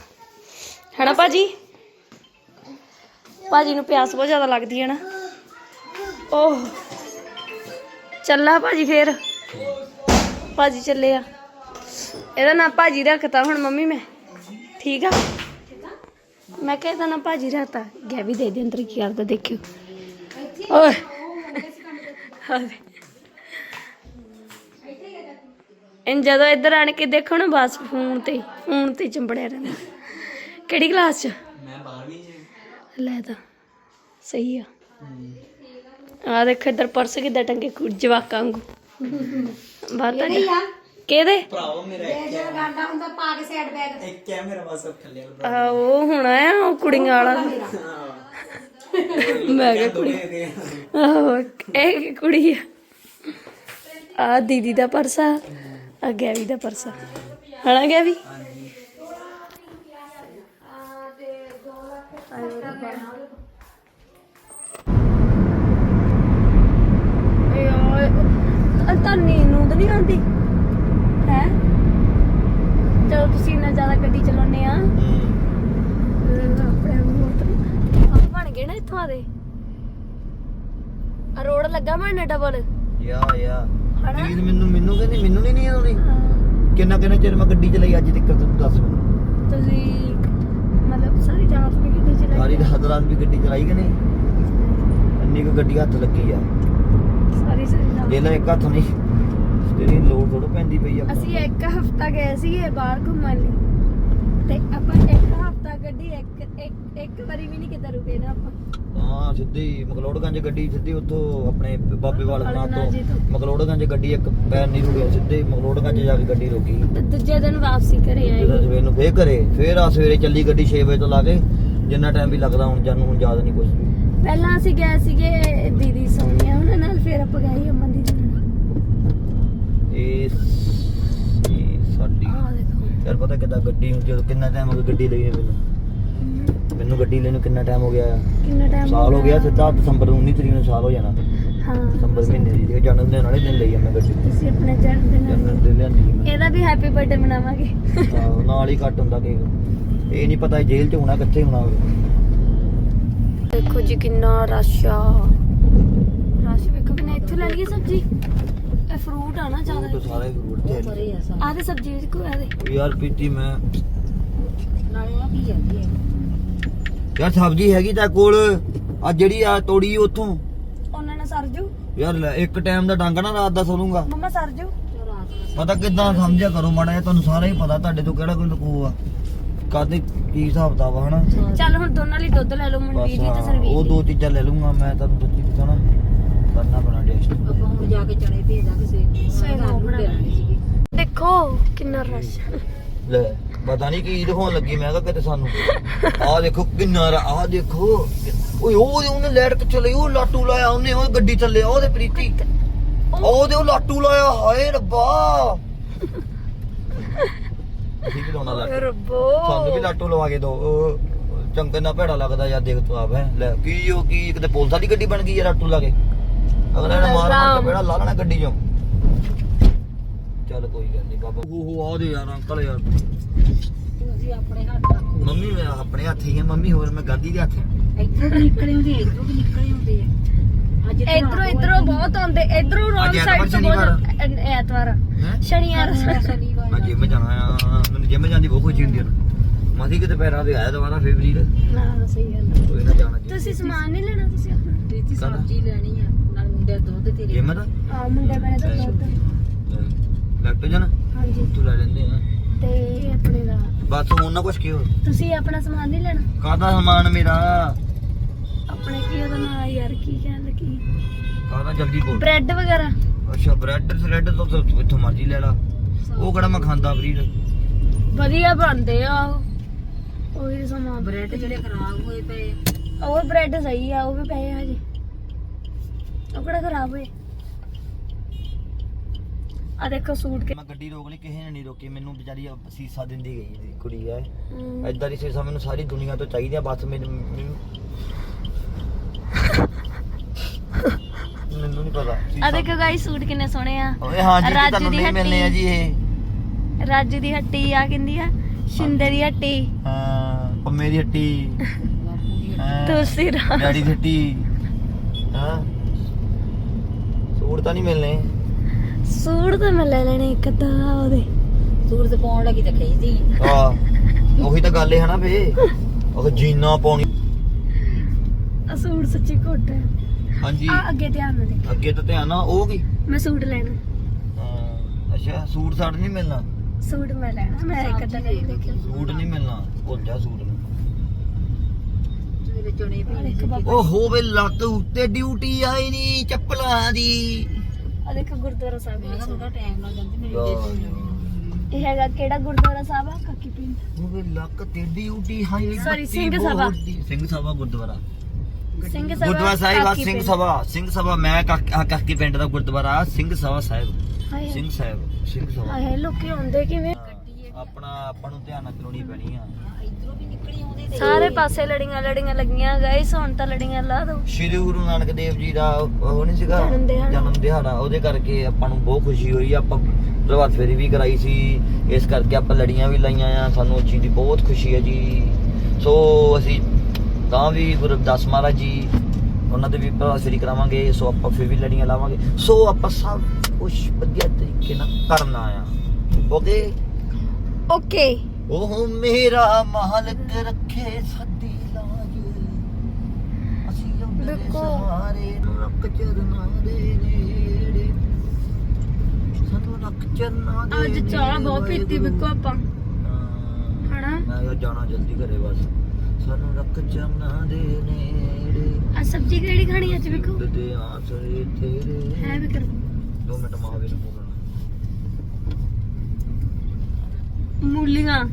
A: ਹੈਨਾ ਭਾਜੀ? ਭਾਜੀ ਨੂੰ ਪਿਆਸ ਬਹੁਤ ਜ਼ਿਆਦਾ ਲੱਗਦੀ ਹੈ ਨਾ। ਓਹ। ਚੱਲਾ ਭਾਜੀ ਫੇਰ। ਭਾਜੀ ਚੱਲੇ ਆ। ਇਹਦਾ ਨਾਂ ਭਾਜੀ ਰੱਖਤਾ ਹੁਣ ਮੰਮੀ ਮੈਂ। ਠੀਕ ਆ? ਮੈਂ ਕਿਹਾ ਇਹਦਾ ਨਾਂ ਭਾਜੀ ਰੱਖਤਾ। ਗਿਆ ਵੀ ਦੇ ਦੇ ਅੰਦਰ ਕੀ ਕਰਦਾ ਦੇਖਿਓ। ਓਏ। ਇਨ ਜਦੋਂ ਇੱਧਰ ਆਣ ਕੇ ਦੇਖੋ ਨਾ ਬਸ ਫੋਨ ਤੇ ਫੋਨ ਤੇ ਚੰਬੜਿਆ ਰਹਿੰਦਾ। ਕਿਹੜੀ ਕਲਾਸ ਚ?
D: ਮੈਂ 12ਵੀਂ ਚ।
A: ਲੈ ਤਾਂ ਸਹੀ ਆ। ਆ ਦੇਖੋ ਇੱਧਰ ਪਰਸ ਕਿੱਦਾਂ ਟੰਗੇ ਕੁ ਜਵਾਕਾਂ ਵਾਂਗੂ। ਬਾਤ ਨਹੀਂ ਕਿਹਦੇ?
D: ਭਰਾਵਾ ਮੇਰਾ ਇੱਕ
C: ਜਿਹੜਾ ਗਾਂਡਾ ਹੁੰਦਾ ਪਾ ਕੇ ਸਾਈਡ ਬੈਗ
D: ਇੱਕ ਹੈ ਮੇਰਾ ਬਸ ਥੱਲੇ
A: ਆ ਉਹ ਹੋਣਾ ਆ ਉਹ ਕੁੜੀਆਂ ਵਾਲਾ। ਮੈਂ ਕਿਹਾ ਕੁੜੀ ਆਹੋ ਇਹ ਕੁੜੀ ਆ। ਆ ਦੀਦੀ ਦਾ ਪਰਸ ਆ। ਆ ਗੈਵੀ ਦਾ ਪਰਸ ਹਣਾ ਗੈਵੀ? ਤਾਂ ਚਲੋ ਤੁਸੀਂ ਇੰਨਾ ਜ਼ਿਆਦਾ ਗੱਡੀ ਚਲਾਉਂਦੇ ਆ। ਆਪਣੇ ਮੋਟਰ ਰੋਡ ਲੱਗਾ ਮੈਂ ਡਬਲ
B: ਯਾ ਯਾ।
A: ਹਨਾ?
B: ਨੀਂਦ ਮੈਨੂੰ ਮੈਨੂੰ ਕਹਿੰਦੀ ਮੈਨੂੰ ਨਹੀਂ ਨੀਂਦ ਆਉਂਦੀ। ਕਿੰਨਾ ਕਿੰਨਾ ਚਿਰ ਮੈਂ ਗੱਡੀ ਚਲਾਈ ਅੱਜ ਤੱਕ ਤੂੰ ਦੱਸ ਮੈਨੂੰ।
A: ਤੁਸੀਂ ਮਤਲਬ ਸਾਰੀ ਰਾਤ ਵੀ ਗੱਡੀ ਚਲਾਈ
B: ਸਾਰੀ ਰਾਤ ਰਾਤ ਵੀ ਗੱਡੀ ਚਲਾਈ ਕਿ ਨਹੀਂ? ਇੰਨੀ ਕੁ ਗੱਡੀ ਹੱਥ ਲੱਗੀ ਆ।
A: ਸਾਰੀ ਸਾਰੀ ਰਾਤ
B: ਜੇ ਲੈ ਇੱਕ ਹੱਥ ਨਹੀਂ ਤੇਰੀ ਲੋੜ ਥੋੜਾ ਪੈਂਦੀ ਪਈ ਆ।
A: ਅਸੀਂ ਇੱਕ ਹਫਤਾ ਗਏ ਸੀਗੇ ਬਾਹਰ ਘੁੰਮਣ ਲਈ। ਤੇ ਆਪਾਂ ਇੱਕ ਹਫਤਾ ਗੱਡੀ ਇੱਕ ਇੱਕ ਇੱਕ ਵਾਰੀ ਵੀ ਨਹੀਂ ਕਿਤੇ ਰੁਕੇ ਨਾ ਆਪਾਂ।
B: ਹਾਂ ਸਿੱਧੀ ਮਕਲੋੜਗੰਜ ਗੱਡੀ ਸਿੱਧੀ ਉੱਥੋਂ ਆਪਣੇ ਬਾਬੇ ਵਾਲ ਬਣਾ
A: ਅਲਗਨਾਰ ਜੀ
B: ਤੋਂ।
A: ਤੋਂ।
B: ਮਕਲੋੜਗੰਜ ਗੱਡੀ ਇੱਕ ਪੈਰ ਨਹੀਂ ਰੁਕਿਆ ਸਿੱਧੇ ਮਕਲੋੜਗੰਜ ਜਾ ਕੇ ਗੱਡੀ ਰੁਕੀ।
A: ਤੇ ਦੂਜੇ ਦਿਨ ਵਾਪਸੀ ਘਰੇ
B: ਜਦੋਂ
A: ਆਏ।
B: ਸਵੇਰ ਨੂੰ ਫੇਰ ਘਰੇ ਫੇਰ ਆ ਸਵੇਰੇ ਚੱਲੀ ਗੱਡੀ 6 ਵਜੇ ਤੋਂ ਲਾ ਕੇ ਜਿੰਨਾ ਟਾਈਮ ਵੀ ਲੱਗਦਾ ਹੁਣ ਜਾਨੂੰ ਹੁਣ ਯਾਦ ਨਹੀਂ ਕੁਝ ਵੀ।
A: ਪਹਿਲਾਂ ਅਸੀਂ ਗਏ ਸੀਗੇ ਦੀਦੀ ਸੋਨੀਆ ਉਹਨਾਂ ਨਾਲ ਫਿਰ ਆਪਾਂ ਗਏ ਸੀ ਅਮਨ ਦੀਦੀ ਨਾਲ।
B: ਇਹ ਇਹ ਸਾਡੀ
A: ਆਹ ਦੇਖੋ।
B: ਯਾਰ ਪਤਾ ਕਿੱਦਾਂ ਗੱਡੀ ਹੁਣ ਜਦੋਂ ਕਿੰਨਾ ਟਾਈਮ ਹੋ ਗਿਆ ਗੱਡੀ ਲਈ ਮੈਨੂੰ ਮੈਨੂੰ ਗੱਡੀ ਲਈ ਨੂੰ ਕਿੰਨਾ ਟਾਈਮ ਹੋ ਗਿਆ? ਆ?
A: ਕਿੰਨਾ ਟਾਈਮ
B: ਸਾਲ ਹੋ ਗਿਆ ਸਿੱਧਾ ਦਸੰਬਰ 19 ਤਰੀਕ ਨੂੰ ਸਾਲ ਹੋ ਜਾਣਾ।
A: ਹਾਂ
B: ਦਸੰਬਰ ਮਹੀਨੇ ਦੀ ਇਹ ਜਨਮ ਦਿਨ ਵਾਲੇ ਦਿਨ ਲਈ ਆ ਮੈਂ ਗੱਡੀ।
A: ਤੁਸੀਂ ਆਪਣੇ ਜਨਮ ਦਿਨ
B: ਜਨਮ ਦਿਨ ਲਿਆਂਦੀ ਸੀ ਮੈਂ।
A: ਇਹਦਾ ਵੀ ਹੈਪੀ ਬਰਥਡੇ ਮਨਾਵਾਂਗੇ।
B: ਆਹੋ, ਨਾਲ ਹੀ ਕੱਟ ਹੁੰਦਾ ਕੇਕ। ਇਹ ਨਹੀਂ ਪਤਾ ਜੇਲ੍ਹ 'ਚ ਹੋਣਾ ਕਿੱਥੇ ਹੋਣਾ
A: ਦੇਖੋ ਜੀ ਕਿੰਨਾ ਰਸ਼ ਆ। ਰਸ਼ ਵੇਖੋ ਕਿੰਨਾ ਇੱਥੇ ਲੈ ਲਈਏ ਸਬਜ਼ੀ? ਇਹ ਫਰੂਟ ਆ ਨਾ
B: ਉਹ ਤਾਂ
A: ਜ਼ਿਆਦਾ
B: ਸਾਰੇ ਰੋਡ ਤੇ
C: ਪਰੇ ਆ ਸਾ
A: ਆਹ ਤੇ ਸਬਜ਼ੀ ਵਿੱਚ ਕੋਈ ਆਦੇ
B: ਯਾਰ ਪੀਤੀ ਮੈਂ।
C: ਨਾਲੇ ਆ ਕੀ ਜਾਂਦੀ ਹੈ
B: ਯਾਰ ਸਬਜ਼ੀ ਹੈਗੀ ਤਾਂ ਕੋਲ। ਆ ਜਿਹੜੀ ਆ ਤੋੜੀ ਉੱਥੋਂ।
A: ਉਹਨਾਂ ਨੇ ਸਰਜੂ
B: ਯਾਰ ਲੈ, ਇੱਕ ਟਾਈਮ ਦਾ ਡੰਗ ਨਾ ਰਾਤ ਦਾ ਸੋਲੂਗਾ
A: ਮੰਮਾ ਸਰਜੂ
C: ਨੂੰ
B: ਪਤਾ ਕਿੱਦਾਂ ਸਮਝਿਆ ਕਰੋ ਮਾੜਾ ਜਿਹਾ ਤੁਹਾਨੂੰ ਸਾਰਾ ਹੀ ਪਤਾ ਤੁਹਾਡੇ ਤੋਂ ਕਿਹੜਾ ਕੋਈ ਲਕੂ ਆ। ਕਾਦੇ ਕੀ ਹਿਸਾਬ ਦਾ ਵਾ ਹਨਾ?
A: ਚੱਲ ਹੁਣ ਦੋਨਾਂ ਲਈ ਦੁੱਧ ਲੈ ਲਓ
B: ਬਸ
A: ਮਨਵੀਰ ਜੀ ਤੇ
B: ਹਾਂ,
A: ਸਰਵੀਰ
B: ਉਹ ਦੋ ਚੀਜ਼ਾਂ ਲੈ ਲੂੰਗਾ ਮੈਂ ਤੁਹਾਨੂੰ ਸੱਚੀ ਦੱਸਾਂ ਨਾ। ਕਰਨਾ ਪੈਣਾ ਟੈਸਟ
C: ਆਪਾਂ ਹੁਣ ਜਾ ਕੇ ਚਣੇ ਭੇਜ ਦਾਂਗੇ ਸਵੇਰ
A: ਸਵੇਰ ਨੂੰ ਬਣਾ
C: ਲੈਣੇ ਸੀਗੇ
A: ਦੇਖੋ ਕਿੰਨਾ ਰਸ਼।
B: ਲੈ। ਪਤਾ ਨਹੀਂ ਕੀ ਦਿਖਾਉਣ ਲੱਗੀ ਮੈਂ ਕਿਹਾ ਕਿਤੇ ਸਾਨੂੰ ਆਹ ਦੇਖੋ ਕਿੰਨਾ ਆਹ ਦੇਖੋ। ਓਏ ਉਹ ਉਹਨੇ ਲੈਟ ਕਿੱਥੇ ਲਈ? ਉਹ ਲਾਟੂ ਲਾਇਆ ਉਹਨੇ ਉਹ ਗੱਡੀ ਥੱਲੇ ਉਹਦੇ ਪ੍ਰੀਤੀ। ਉਹਦੇ ਉਹ ਲਾਟੂ ਲਾਇਆ ਹਾਏ ਰੱਬਾ। ਅਸੀਂ ਵੀ ਲਾਉਣਾ ਲਾਟੂ।
A: ਰੱਬੋ।
B: ਸਾਨੂੰ ਵੀ ਲਾਟੂ ਲਵਾ ਕੇ ਦੋ। ਚੰਗੇ ਨਾਲ ਭੈੜਾ ਲੱਗਦਾ ਯਾਰ ਦੇਖ ਤੂੰ ਆਪ ਹੈ। ਲੈ ਕੀ ਉਹ ਕੀ ਕਿਤੇ ਪੁਲਿਸ ਵਾਲੀ ਗੱਡੀ ਬਣ ਗਈ ਯਾਰ ਲਾਟੂ ਲਾ ਕੇ। ਅਗਲੇ ਨੇ ਮਾਰ ਮਾਰ ਕੇ ਭੈੜਾ ਲਾ ਲੈਣਾ ਗੱਡੀ ਚੋਂ। ਚੱਲ ਕੋਈ ਗੱਲ ਨਹੀਂ ਬਾਬਾ। ਉਹ ਉਹ ਆਦੇ ਯਾਰ ਅੰਕਲ ਯਾਰ।
C: ਤੁਸੀਂ ਆਪਣੇ ਹੱਥ ਰੱਖੋ।
B: ਮੰਮੀ ਮੈਂ ਆਪਣੇ ਹੱਥ ਹੀ ਆ। ਮੰਮੀ ਹੋਰ ਮੈਂ ਗਾਦੀ ਦੇ ਹੱਥ ਆ।
C: ਇੱਧਰੋਂ ਵੀ ਨਿਕਲੇ ਹੁੰਦੇ ਆ, ਇੱਧਰੋਂ ਵੀ ਨਿਕਲੇ ਹੁੰਦੇ ਆ। ਅੱਜ
A: ਇਧਰੋਂ ਇਧਰੋਂ ਬਹੁਤ ਆਉਂਦੇ। ਇਧਰੋਂ ਰੋਂਗ ਸਾਈਡ ਤੋਂ ਬਹੁਤ ਐਤਵਾਰ? ਸ਼ਨੀਵਾਰ।
C: ਸ਼ਨੀਵਾਰ।
B: ਮੈਂ ਜਿਮ ਜਾਣਾ ਆ। ਮੈਨੂੰ ਜਿਮ ਜਾਂਦੀ ਬਹੁਤ ਖੁਸ਼ੀ ਹੁੰਦੀ ਹੈ ਮਾਸੀ ਕਿਤੇ ਪੈਰਾਂ ਤੇ ਆਇਆ ਦੁਬਾਰਾ ਫੇਰ ਵੀਰ
A: ਨਾ ਸਹੀ ਗੱਲ
B: ਕੋਈ ਨਾ ਜਾਣਾ ਜੀ
A: ਤੁਸੀਂ ਸਮਾਨ ਨਹੀਂ ਲੈਣਾ ਤੁਸੀਂ ਆਪਣਾ?
C: ਸਬਜ਼ੀ ਲੈਣੀ ਆ। ਨਾਲ ਮੁੰਡੇ ਦਾ ਦੁੱਧ ਤੇਰੇ
B: ਜਿਮ ਦਾ?
A: ਆ ਮੁੰਡੇ ਮੇਰੇ ਦਾ ਦੁੱਧ।
B: ਲੈਕਟੋਜਨ
A: ਹਾਂਜੀ।
B: ਤੂੰ ਲੈ ਲੈਂਦੇ ਆ।
A: ਤੇ ਆਪਣੇ ਦਾ।
B: ਬਸ ਹੁਣ ਨਾ ਕੁਛ ਕਿਉਂ?
A: ਤੁਸੀਂ ਆਪਣਾ ਸਮਾਨ ਨਹੀਂ ਲੈਣਾ?
B: ਕਾਹਦਾ ਸਮਾਨ ਮੇਰਾ?
A: ਆਪਣੇ ਕੀ ਉਹਦਾ ਨਾਂ ਯਾਰ ਕੀ ਕਹਿਣ ਲੱਗੀ?
B: ਕਾਹਦਾ ਜਲਦੀ ਬੋਲ।
A: ਬ੍ਰੈਡ ਵਗੈਰਾ।
B: ਅੱਛਾ ਬ੍ਰੈਡ ਥ੍ਰੈਡ ਤੋਂ ਤਾਂ ਤੂੰ ਇੱਥੋਂ ਮਰਜ਼ੀ ਲੈ ਲਾ। ਉਹ ਕਿਹੜਾ ਮੈਂ ਖਾਂਦਾ ਫਰੀਦ
A: ਵਧੀਆ ਬਣਦੇ ਆ ਉਹ। ਉਹੀ ਸਮਾਨ।
C: ਬ੍ਰੈਡ ਜਿਹੜੇ ਖਰਾਬ ਹੋਏ ਪਏ।
A: ਉਹ ਬ੍ਰੈਡ ਸਹੀ ਆ ਉਹ ਵੀ ਪਏ ਆ ਹਜੇ। ਉਹ ਕਿਹੜਾ ਖਰਾਬ ਹੋਏ? ਆ ਦੇਖੋ ਸੂਟ ਕੇ
B: ਮੈਂ ਗੱਡੀ ਰੋਕ ਲਈ ਕਿਸੇ ਨੇ ਨਹੀਂ ਰੋਕੀ। ਮੈਨੂੰ ਵਿਚਾਰੀ ਸੀਸਾ ਦਿੰਦੀ ਗਈ ਦੀ ਕੁੜੀ ਐ ਐਦਾਂ ਦੀ ਸੀਸਾ ਮੈਨੂੰ ਸਾਰੀ ਦੁਨੀਆ ਤੋਂ ਚਾਹੀਦੀ ਆ ਬਸ ਮੈਨੂੰ ਮੈਨੂੰ ਨਹੀਂ ਪਤਾ।
A: ਆ ਦੇਖੋ ਗਾਈ ਸੂਟ ਕਿੰਨੇ ਸੋਹਣੇ ਆ।
B: ਓਏ ਹਾਂ ਜੀ
A: ਰਾਜੂ
B: ਤੁਹਾਨੂੰ
A: ਦੀ
B: ਨਹੀਂ ਮਿਲਨੇ ਆ। ਜੀ ਇਹ।
A: ਰਾਜੂ ਦੀ ਹੱਟੀ ਆ ਕਿੰਦੀ ਆ। ਸ਼ਿੰਦੇ ਦੀ ਹੱਟੀ।
B: ਹਾਂ ਪੰਮੇ ਦੀ ਹੱਟੀ।
A: ਤੁਲਸੀ ਰਾਮ।
B: ਡੈਡੀ ਦੀ ਹੱਟੀ। ਹਾਂ। ਸੂਟ ਤਾਂ ਨਹੀਂ ਮਿਲਨੇ
A: ਸੂਟ ਤਾਂ ਮੈਂ ਲੈ ਲੈਣੇ ਇੱਕ ਅੱਧਾ ਉਹਦੇ।
C: ਸੂਰਜ ਪਾਉਣ ਲੱਗੀ ਤਾਂ ਖਿੱਚਦੀ।
B: ਆ ਉਹੀ ਤਾਂ ਗੱਲ ਹੈ ਨਾ ਫੇ। ਉਹ ਜੀਨਾ ਪਾਉਣੀ।
A: ਆ ਸੂਟ ਸੱਚੀ ਘੁੱਟ ਹੈ।
B: ਹਾਂਜੀ।
A: ਆ ਅੱਗੇ ਧਿਆਨ ਨਾਲ ਦੇਖ
B: ਅੱਗੇ ਤਾਂ ਧਿਆਨ ਆ ਉਹ ਕੀ
A: ਮੈਂ ਸੂਟ ਲੈਣਾ।
B: ਹਾਂ, ਅੱਛਾ ਸੂਟ ਸਾਟ ਨਹੀਂ ਮਿਲਣਾ?
A: ਸੂਟ ਮੈਂ ਲੈਣਾ ਮੈਂ ਇੱਕ ਲੈ ਕੇ ਦੇਖਿਆ
B: ਸੂਟ ਨਹੀਂ ਮਿਲਣਾ ਭੁੱਲ ਜਾ ਸੂਟ ਨੂੰ।
C: ਸਵੇਰੇ ਚਣੇ
A: ਬਾਬਾ
B: ਉਹ ਹੋਵੇ ਲੱਕ ਉੱਤੇ ਡਿਊਟੀ ਆਈ ਨਹੀਂ ਚੱਪਲਾਂ ਦੀ।
A: ਆ ਦੇਖੋ ਗੁਰਦੁਆਰਾ ਸਾਹਿਬ
C: ਮੈਂ ਕਿਹਾ ਥੋੜਾ ਟਾਈਮ ਨਾਲ ਜਾਂਦੀ ਮੇਰੀ
B: ਯਾਰ।
C: ਡੇਟ
A: ਇਹ ਹੈਗਾ ਕਿਹੜਾ ਗੁਰਦੁਆਰਾ ਸਾਹਿਬ ਆ? ਕਾਕੀ ਪਿੰਡ।
B: ਹੋਵੇ ਲੱਕ ਤੇ ਡਿਊਟੀ ਹਾਈ
A: Sorry, ਸਿੰਘ ਸਭਾ।
B: ਸਿੰਘ ਸਭਾ ਗੁਰਦੁਆਰਾ।
A: ਸਿੰਘ ਸਭਾ
B: ਗੁਰਦੁਆਰਾ ਸਾਹਿਬ ਆ
A: ਕਾਕੀ
B: ਸਿੰਘ
A: ਪਿੰਡ।
B: ਸਭਾ ਸਿੰਘ ਸਭਾ ਮੈਂ ਕਾਕ- ਆਹ ਕਾਕੀ ਪਿੰਡ ਦਾ ਗੁਰਦੁਆਰਾ ਸਿੰਘ ਸਭਾ ਸਾਹਿਬ।
A: ਹਾਏ।
B: ਸਿੰਘ ਸਾਹਿਬ ਸਿੰਘ ਸਭਾ।
A: ਹਾਏ ਲੋਕੀ ਆਉਂਦੇ ਕਿਵੇਂ?
B: ਆਪਣਾ ਆਪਾਂ ਨੂੰ ਧਿਆਨ ਨਾਲ ਚਲਾਉਣੀ ਪੈਣੀ ਆ।
C: ਨਿਕਲੀ ਤੇ
A: ਸਾਰੇ ਪਾਸੇ ਲੜੀਆਂ ਲੜੀਆਂ ਲੱਗੀਆਂ ਗਾਇਸ ਹੁਣ ਤਾਂ ਲੜੀਆਂ ਲਾ ਦੋ।
B: ਸ਼੍ਰੀ ਗੁਰੂ ਨਾਨਕ ਦੇਵ ਜੀ ਦਾ ਉਹ ਨਹੀਂ ਸੀਗਾ?
A: ਜਨਮ ਦਿਹਾੜਾ।
B: ਜਨਮ ਦਿਹਾੜਾ ਉਹਦੇ ਕਰਕੇ ਆਪਾਂ ਨੂੰ ਬਹੁਤ ਖੁਸ਼ੀ ਹੋਈ। ਆਪਾਂ ਪ੍ਰਭਾਤ ਫੇਰੀ ਵੀ ਕਰਾਈ ਸੀ। ਇਸ ਕਰਕੇ ਆਪਾਂ ਲੜੀਆਂ ਵੀ ਲਾਈਆਂ ਆ। ਸਾਨੂੰ ਉਸ ਚੀਜ਼ ਦੀ ਬਹੁਤ ਖੁਸ਼ੀ ਹੈ ਜੀ। ਸੋ ਅਸੀਂ ਤਾਂ ਵੀ ਗੁਰੂ ਰਵਿਦਾਸ ਮਹਾਰਾਜ ਜੀ ਉਹਨਾਂ ਦੇ ਵੀ ਪ੍ਰਭਾਤ ਫੇਰੀ ਕਰਾਵਾਂਗੇ। ਸੋ ਆਪਾਂ ਫਿਰ ਵੀ ਲੜੀਆਂ ਲਾਵਾਂਗੇ। ਸੋ ਆਪਾਂ ਸਭ ਕੁਝ ਵਧੀਆ ਤਰੀਕੇ ਨਾਲ ਕਰਨਾ ਆ। ਓਕੇ
A: ਓਕੇ
B: ਉਹ ਮੇਰਾ ਮਾਲਕ ਰੱਖੇ ਸੱਦੀ ਲਾਜ ਅਸੀਂ ਉਹਦੇ
A: ਬਿਲਕੁਲ।
B: ਸਹਾਰੇ ਨੂੰ ਰੱਖ ਚਰਨਾਂ ਦੇ ਨੇੜੇ। ਸਾਨੂੰ ਰੱਖ ਚਰਨਾਂ ਦੇ
A: ਅੱਜ ਚਾਹ ਬਹੁਤ ਪੀਤੀ ਬਿੱਕੋ ਆਪਾਂ।
B: ਹਾਂ।
A: ਹਨਾ?
B: ਮੈਂ ਕਿਹਾ ਜਾਣਾ ਜਲਦੀ ਘਰੇ ਬਸ। ਸਾਨੂੰ ਰੱਖ ਚਰਨਾਂ ਦੇ ਨੇੜੇ।
A: ਆ ਸਬਜ਼ੀ ਕਿਹੜੀ ਖਾਣੀ ਅੱਜ ਬਿੱਕੋ
B: ਤੇ ਆਸਰੇ ਤੇਰੇ।
A: ਹੈ ਬਿਕਰ
B: ਦੋ ਮਿੰਟ ਮਾਵੇ ਨੂੰ
A: ਮੂਲੀਆਂ।